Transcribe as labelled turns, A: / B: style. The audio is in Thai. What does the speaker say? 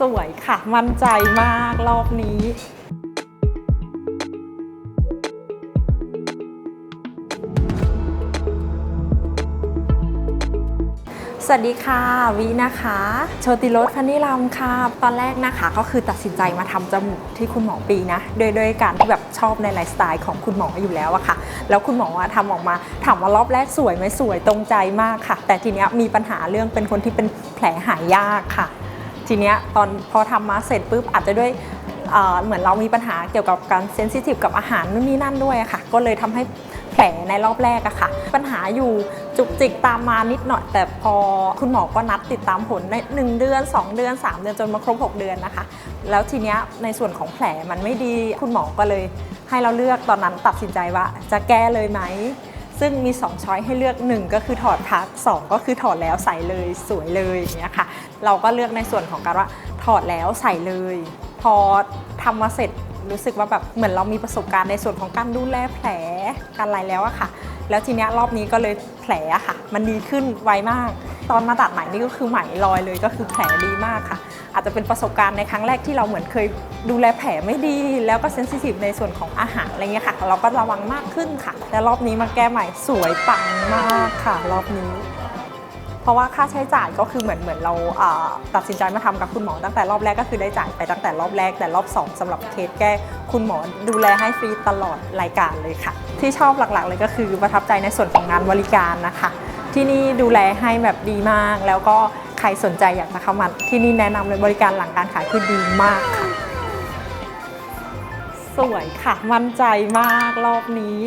A: สวยค่ะ มั่นใจมากรอบนี้สวัสดีค่ะวินะคะ โชติรสพันนิรัมค่ะ ตอนแรกนะคะก็คือตัดสินใจมาทำจมูกที่คุณหมอปีนะโดยโดยการที่แบบชอบในไลฟ์สไตล์ของคุณหมออยู่แล้วอะค่ะ แล้วคุณหมออะทำออกมาถามว่ารอบแรกสวยไหมสวยตรงใจมากค่ะ แต่ทีเนี้ยมีปัญหาเรื่องเป็นคนที่เป็นแผลหายยากค่ะ ทีเนี้ยตอนพอทำมาเสร็จปุ๊บอาจจะด้วยเหมือนเรามีปัญหาเกี่ยวกับการเซนซิทีฟกับอาหารนู่นนี่นั่นด้วยอะค่ะ ก็เลยทำให้แผลในรอบแรกอะค่ะ ปัญหาอยู่จุกจิกตามมานิดหน่อย แต่พอคุณหมอก็นัดติดตามผลใน 1 เดือน 2 เดือน 3 เดือนจนมาครบ 6 เดือนนะคะ แล้วทีเนี้ยในส่วนของแผลมันไม่ดีคุณหมอก็เลยให้เราเลือกตอนนั้นตัดสินใจว่าจะแก้เลยไหม ซึ่งมี 2 ช้อยให้เลือก 1 ก็คือถอดทัก2ก็คือถอดแล้วใส่เลยสวยเลยอย่างเงี้ยค่ะ เราก็เลือกในส่วนของการว่าถอดแล้วใส่เลย พอทำมาเสร็จรู้สึกว่าแบบเหมือนเรามีประสบการณ์ในส่วนของการดูแลแผลการอะไรแล้วอะค่ะ แล้วทีเนี้ยรอบนี้ก็เลยแผลอะค่ะ มันดีขึ้นไวมาก ตอนมาตัดไหมนี่ก็คือไหมลอยเลยก็คือแผลดีมากค่ะ อาจจะเป็นประสบการณ์ในครั้งแรกที่เราเหมือนเคยดูแลแผลไม่ดี แล้วก็เซนซิทีฟในส่วนของอาหารอะไรเงี้ยค่ะ เราก็ระวังมากขึ้นค่ะแต่รอบนี้มาแก้ใหม่สวยปังมากค่ะ รอบนี้ เพราะว่าค่าใช้จ่ายก็คือเหมือนเหมือนเราอ่าตัดสินใจมาทำกับคุณหมอตั้งแต่รอบแรกก็คือได้จ่ายไปตั้งแต่รอบแรก แต่รอบสองสำหรับเคสแก้คุณหมอดูแลให้ฟรีตลอดรายการเลยค่ะ ที่ชอบหลักๆเลยก็คือประทับใจในส่วนของงานบริการนะคะ ที่นี่ดูแลให้แบบดีมาก แล้วก็ใครสนใจอยากจะเข้ามาที่นี่แนะนำเลยบริการหลังการขายคือดีมากค่ะ สวยค่ะ มั่นใจมากรอบนี้